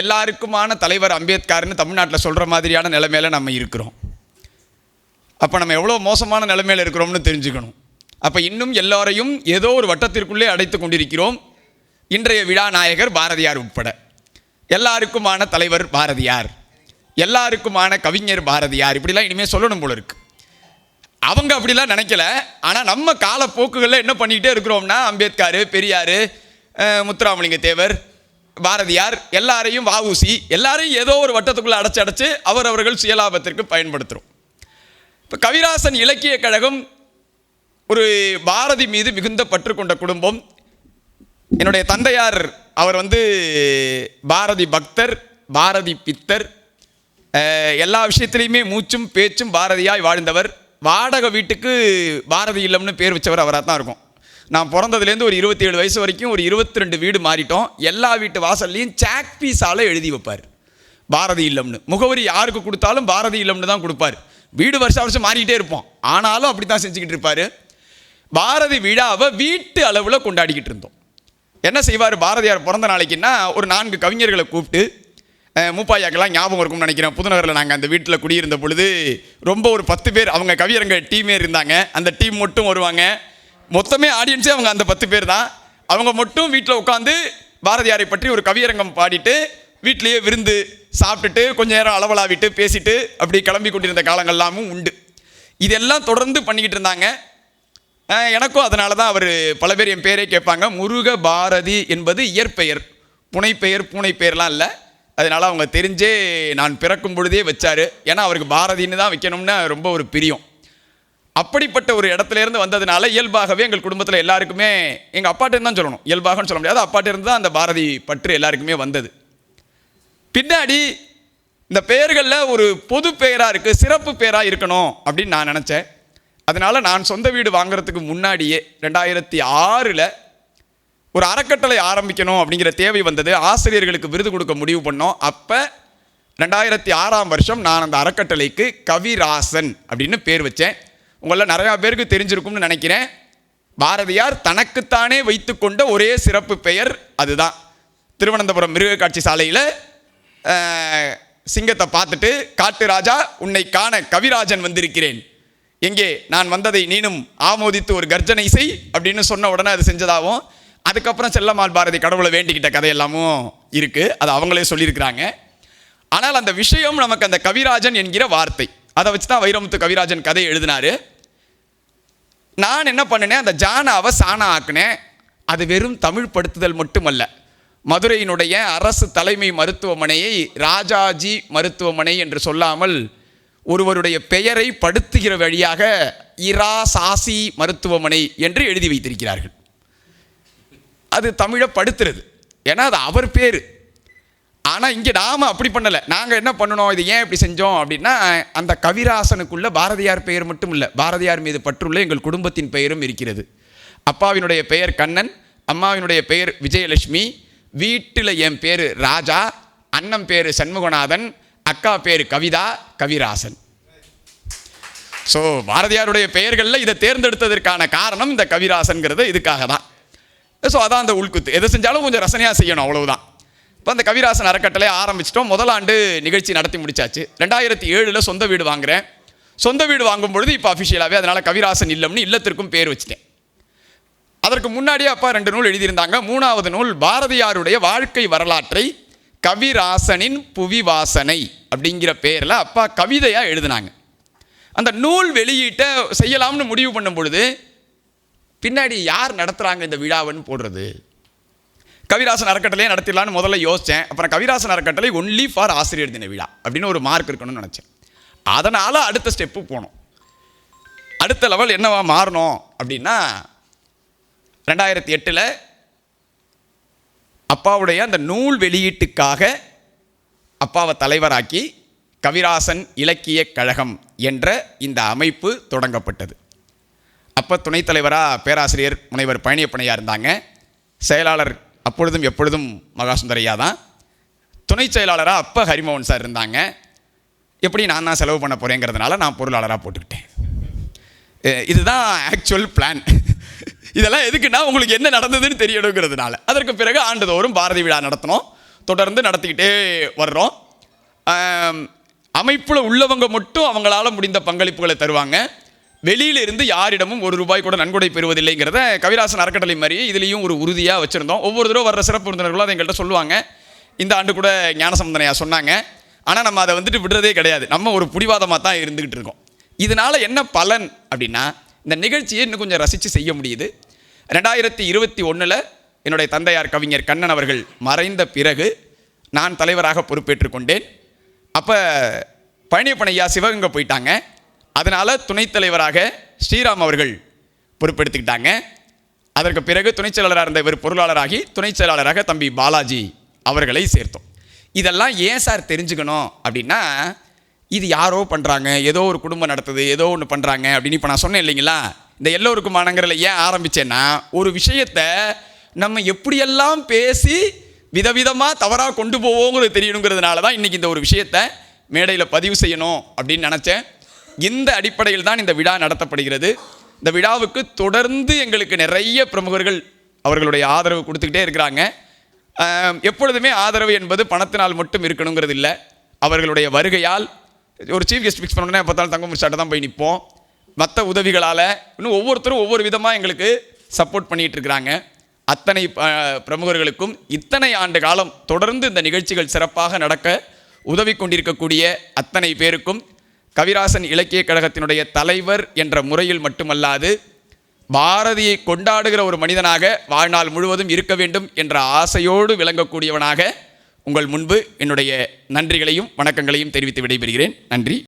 எல்லாருக்குமான தலைவர் அம்பேத்கர்னு தமிழ்நாட்டில் சொல்கிற மாதிரியான நிலைமையில நம்ம இருக்கிறோம். அப்போ நம்ம எவ்வளோ மோசமான நிலைமையில் இருக்கிறோம்னு தெரிஞ்சுக்கணும். அப்போ இன்னும் எல்லோரையும் ஏதோ ஒரு வட்டத்திற்குள்ளே அடைத்து கொண்டிருக்கிறோம். இன்றைய விழா நாயகர் பாரதியார் உட்பட. எல்லாருக்குமான தலைவர் பாரதியார். எல்லாருக்குமான கவிஞர் பாரதியார். இப்படிலாம் இனிமேல் சொல்லணும் போல இருக்கு. அவங்க அப்படிலாம் நினைக்கல. ஆனால் நம்ம காலப்போக்குகளில் என்ன பண்ணிக்கிட்டே இருக்கிறோம்னா அம்பேத்கர் பெரியார் முத்துராமலிங்க தேவர் பாரதியார் எல்லாரையும் வாவூசி எல்லாரையும் ஏதோ ஒரு வட்டத்துக்குள்ளே அடைச்சு அடைச்சு அவர் அவர்கள் சுயலாபத்திற்கு பயன்படுத்துகிறோம் இப்போ கவிராசன் இலக்கிய கழகம் ஒரு பாரதி மீது மிகுந்த பற்று கொண்ட குடும்பம். என்னுடைய தந்தையார் அவர் வந்து பாரதி பக்தர் பாரதி பித்தர் எல்லா விஷயத்துலையுமே மூச்சும் பேச்சும் பாரதியாய் வாழ்ந்தவர். வாடகை வீட்டுக்கு பாரதி இல்லம்னு பேர் வச்சவர் அவராக தான் இருக்கும். நான் பிறந்ததுலேருந்து ஒரு இருபத்தி ஏழு வயசு வரைக்கும் ஒரு இருபத்தி ரெண்டு வீடு மாறிட்டோம். எல்லா வீட்டு வாசல்லையும் சாக் பீஸால் எழுதி வைப்பார். பாரதி இல்லம்னு. முகவரி யாருக்கு கொடுத்தாலும் பாரதி இல்லம்னு தான் கொடுப்பார். வீடு வருஷம் வருஷம் மாறிக்கிட்டே இருப்போம். ஆனாலும் அப்படி தான் செஞ்சுக்கிட்டு இருப்பார். பாரதி விழாவை வீட்டு அளவில் கொண்டாடிக்கிட்டு இருந்தோம். என்ன செய்வார்? பாரதியார் பிறந்த நாளைக்குன்னா ஒரு நான்கு கவிஞர்களை கூப்பிட்டு மூப்பாயாக்கெல்லாம் ஞாபகம் இருக்கும்னு நினைக்கிறேன். புதுநகரில் நாங்கள் அந்த வீட்டில் குடியிருந்த பொழுது ரொம்ப ஒரு பத்து பேர் அவங்க கவியரங்க டீமே இருந்தாங்க. அந்த டீம் மட்டும் வருவாங்க. மொத்தமே ஆடியன்ஸே அவங்க அந்த பத்து பேர் தான். அவங்க மட்டும் வீட்டில் உட்காந்து பாரதியாரை பற்றி ஒரு கவியரங்கம் பாடிட்டு வீட்டிலேயே விருந்து சாப்பிட்டுட்டு கொஞ்ச நேரம் அளவலாவிட்டு பேசிட்டு அப்படி கிளம்பி கொண்டிருந்த காலங்கள்லாமும் உண்டு. இதெல்லாம் தொடர்ந்து பண்ணிக்கிட்டு இருந்தாங்க. எனக்கும் அதனால தான் அவர் பல பேர் என் பேரே கேட்பாங்க. முருக பாரதி என்பது இயற்பெயர். புனைப்பெயர் பூனைப்பெயர்லாம் இல்லை. அதனால் அவங்க தெரிஞ்சே நான் பிறக்கும் பொழுதே வச்சார். ஏன்னா அவருக்கு பாரதின்னு தான் வைக்கணும்னு ரொம்ப ஒரு பிரியம். அப்படிப்பட்ட ஒரு இடத்துல இருந்து வந்ததுனால இயல்பாகவே எங்கள் குடும்பத்தில் எல்லாருக்குமே எங்கள் அப்பாட்டேருந்து தான் சொல்லணும். இயல்பாகன்னு சொல்ல முடியாது. அப்பாட்டேருந்து தான் அந்த பாரதி பற்று எல்லாருக்குமே வந்தது. பின்னாடி இந்த பெயர்களில் ஒரு பொது பெயராக இருக்குது சிறப்பு பெயராக இருக்கணும் அப்படின்னு நான் நினச்சேன். அதனால் நான் சொந்த வீடு வாங்குறதுக்கு முன்னாடியே ரெண்டாயிரத்தி ஆறில் ஒரு அறக்கட்டளை ஆரம்பிக்கணும் அப்படிங்கிற தேவை வந்தது. ஆசிரியர்களுக்கு விருது கொடுக்க முடிவு பண்ணோம். அப்போ ரெண்டாயிரத்தி ஆறாம் வருஷம் நான் அந்த அறக்கட்டளைக்கு கவிராசன் அப்படின்னு பேர் வச்சேன். உங்களில் நிறையா பேருக்கு தெரிஞ்சிருக்கும்னு நினைக்கிறேன். பாரதியார் தனக்குத்தானே வைத்துக்கொண்ட ஒரே சிறப்பு பெயர் அதுதான். திருவனந்தபுரம் மிருக காட்சி சாலையில் சிங்கத்தை பார்த்துட்டு காட்டு ராஜா உன்னை காண கவிராஜன் வந்திருக்கிறேன். எங்கே? நான் வந்ததை நீனும் ஆமோதித்து ஒரு கர்ஜனை செய் அப்படின்னு சொன்ன உடனே அது செஞ்சதாகவும் அதுக்கப்புறம் செல்லம்மாள் பாரதி கடவுளை வேண்டிக்கிட்ட கதையெல்லாமும் இருக்குது அது அவங்களே சொல்லியிருக்கிறாங்க. ஆனால் அந்த விஷயம் நமக்கு அந்த கவிராஜன் என்கிற வார்த்தை. அதை வச்சு தான் வைரமுத்து கவிராஜன் கதை எழுதினாரு. நான் என்ன பண்ணினேன் அந்த ஜானாவை சாணா ஆக்கினேன் அது வெறும் தமிழ் படுத்துதல் மட்டுமல்ல. மதுரையினுடைய அரசு தலைமை மருத்துவமனையை ராஜாஜி மருத்துவமனை என்று சொல்லாமல் ஒருவருடைய பெயரை படுத்துகிற வழியாக இரா சாசி மருத்துவமனை என்று எழுதி வைத்திருக்கிறார்கள். அது தமிழை படுத்துறது. ஏன்னா அது அவர் பேர். ஆனால் இங்கே நாம் அப்படி பண்ணலை. நாங்கள் என்ன பண்ணணும்? இது ஏன் இப்படி செஞ்சோம்? அப்படின்னா அந்த கவிராசனுக்குள்ள பாரதியார் பெயர் மட்டும் இல்லை பாரதியார் மீது பற்றுள்ள எங்கள் குடும்பத்தின் பெயரும் இருக்கிறது. அப்பாவினுடைய பெயர் கண்ணன் அம்மாவினுடைய பெயர் விஜயலட்சுமி வீட்டில் என் பேர் ராஜா அண்ணன் பேர் சண்முகநாதன் அக்கா பேர் கவிதா கவிராசன். ஸோ பாரதியாருடைய பெயர்களில் இதை தேர்ந்தெடுத்ததற்கான காரணம் இந்த கவிராசன்கிறது இதுக்காக தான் ஸோ அதான் அந்த உள்குத்து. எதை செஞ்சாலும் கொஞ்சம் ரசனையாக செய்யணும் அவ்வளவுதான். இப்போ அந்த கவிராசன் அறக்கட்டளை ஆரம்பிச்சிட்டோம். முதல் ஆண்டு நிகழ்ச்சி நடத்தி முடிச்சாச்சு. ரெண்டாயிரத்தி ஏழில் சொந்த வீடு வாங்குறேன். சொந்த வீடு வாங்கும் பொழுது இப்போ அஃபிஷியலாகவே அதனால் கவிராசன் இல்லம்னு இல்லத்திற்கும் பேர் வச்சுட்டேன். அதற்கு முன்னாடியே அப்பா ரெண்டு நூல் எழுதியிருந்தாங்க. மூணாவது நூல் பாரதியாருடைய வாழ்க்கை வரலாற்றை கவிராசனின் புவிவாசனை அப்படிங்கிற பேரில் அப்பா கவிதையாக எழுதினாங்க. அந்த நூல் வெளியீட்டை செய்யலாம்னு முடிவு பண்ணும் பொழுது பின்னாடி யார் நடத்துகிறாங்க இந்த விழாவுன்னு போடுறது? கவிராசன் அறக்கட்டளையே நடத்திடலான்னு முதல்ல யோசித்தேன் அப்புறம் கவிராசன் அறக்கட்டளை ஒன்லி ஃபார் ஆசிரியர் தின விழா அப்படின்னு ஒரு மார்க் இருக்கணும்னு நினச்சேன். அதனால் அடுத்த ஸ்டெப்பு போனோம். அடுத்த லெவல் என்னவா மாறணும் அப்படின்னா ரெண்டாயிரத்தி எட்டில் அப்பாவுடைய அந்த நூல் வெளியீட்டுக்காக அப்பாவை தலைவராக்கி கவிராசன் இலக்கிய கழகம் என்ற இந்த அமைப்பு தொடங்கப்பட்டது. அப்போ துணைத் தலைவராக பேராசிரியர் முனைவர் பழனியப்பனையாக இருந்தாங்க. செயலாளர் அப்பொழுதும் எப்பொழுதும் மகாசுந்தரையா தான் துணை செயலாளராக அப்போ ஹரிமோகன் சார் இருந்தாங்க. எப்படி நான் தான் செலவு பண்ண போகிறேங்கிறதுனால நான் பொருளாளராக போட்டுக்கிட்டேன். இதுதான் ஆக்சுவல் பிளான் இதெல்லாம் எதுக்குன்னா உங்களுக்கு என்ன நடந்ததுன்னு தெரியணுங்கிறதுனால. அதற்கு பிறகு ஆண்டுதோறும் பாரதி விழா நடத்தினோம். தொடர்ந்து நடத்திக்கிட்டே வர்றோம். அமைப்பில் உள்ளவங்க மட்டும் அவங்களால முடிந்த பங்களிப்புகளை தருவாங்க. வெளியிலிருந்து யாரிடமும் ஒரு ரூபாய் கூட நன்கொடை பெறுவதில்லைங்கிறத கவிராசன் அறக்கட்டளை மாதிரி இதுலேயும் ஒரு உறுதியாக வச்சுருந்தோம். ஒவ்வொரு தடவை வர்ற சிறப்பு விருந்தினர்களும் அதை எங்கள்கிட்ட சொல்லுவாங்க. இந்த ஆண்டு கூட ஞானசம்பந்தனையாக சொன்னாங்க. ஆனால் நம்ம அதை வந்துட்டு விடுறதே கிடையாது. நம்ம ஒரு பிடிவாதமாக தான் இருந்துக்கிட்டு இருக்கோம். இதனால் என்ன பலன் அப்படின்னா இந்த நிகழ்ச்சியை இன்னும் கொஞ்சம் ரசித்து செய்ய முடியுது. ரெண்டாயிரத்தி இருபத்தி ஒன்றில் என்னுடைய தந்தையார் கவிஞர் கண்ணன் அவர்கள் மறைந்த பிறகு நான் தலைவராக பொறுப்பேற்றுக்கொண்டேன் அப்போ பழனியப்பனையா சிவகங்கை போயிட்டாங்க. அதனால் துணைத் தலைவராக ஸ்ரீராம் அவர்கள் பொறுப்பெடுத்துக்கிட்டாங்க. அதற்கு பிறகு துணைச் செயலாளராக இருந்த இவர் பொருளாளராகி துணைச் செயலாளராக தம்பி பாலாஜி அவர்களை சேர்த்தோம். இதெல்லாம் ஏன் சார் தெரிஞ்சுக்கணும் அப்படின்னா இது யாரோ பண்ணுறாங்க ஏதோ ஒரு குடும்பம் நடத்துது ஏதோ ஒன்று பண்ணுறாங்க அப்படின்னு இப்போ நான் சொன்னேன் இல்லைங்களா? இந்த எல்லோருக்கும் மானங்கிறல ஏன் ஆரம்பித்தேன்னா ஒரு விஷயத்தை நம்ம எப்படியெல்லாம் பேசி விதவிதமாக தவறாக கொண்டு போவோங்கிறது தெரியணுங்கிறதுனால தான் இன்றைக்கி இந்த ஒரு விஷயத்தை மேடையில் பதிவு செய்யணும் அப்படின்னு நினச்சேன். இந்த அடிப்படையில் தான் இந்த விழா நடத்தப்படுகிறது. இந்த விழாவுக்கு தொடர்ந்து எங்களுக்கு நிறைய பிரமுகர்கள் அவர்களுடைய ஆதரவு கொடுத்துக்கிட்டே இருக்கிறாங்க. எப்பொழுதுமே ஆதரவு என்பது பணத்தினால் மட்டும் இருக்கணுங்கிறது இல்லை அவர்களுடைய வருகையால் ஒரு சீஃப் கெஸ்ட் ஃபிக்ஸ் பண்ணோன்னே பார்த்தாலும் தங்க முடிச்சாட்ட தான் போய் நிற்போம். மற்ற உதவிகளால் இன்னும் ஒவ்வொருத்தரும் ஒவ்வொரு விதமாக எங்களுக்கு சப்போர்ட் பண்ணிகிட்டு இருக்கிறாங்க. அத்தனை பிரமுகர்களுக்கும் இத்தனை ஆண்டு காலம் தொடர்ந்து இந்த நிகழ்ச்சிகள் சிறப்பாக நடக்க உதவி கொண்டிருக்கக்கூடிய அத்தனை பேருக்கும் கவிராசன் இலக்கியக் கழகத்தினுடைய தலைவர் என்ற முறையில் மட்டுமல்லாது பாரதியை கொண்டாடுகிற ஒரு மனிதனாக வாழ்நாள் முழுவதும் இருக்க வேண்டும் என்ற ஆசையோடு விளங்கக்கூடியவனாக உங்கள் முன்பு என்னுடைய நன்றிகளையும் வணக்கங்களையும் தெரிவித்து விடைபெறுகிறேன். நன்றி.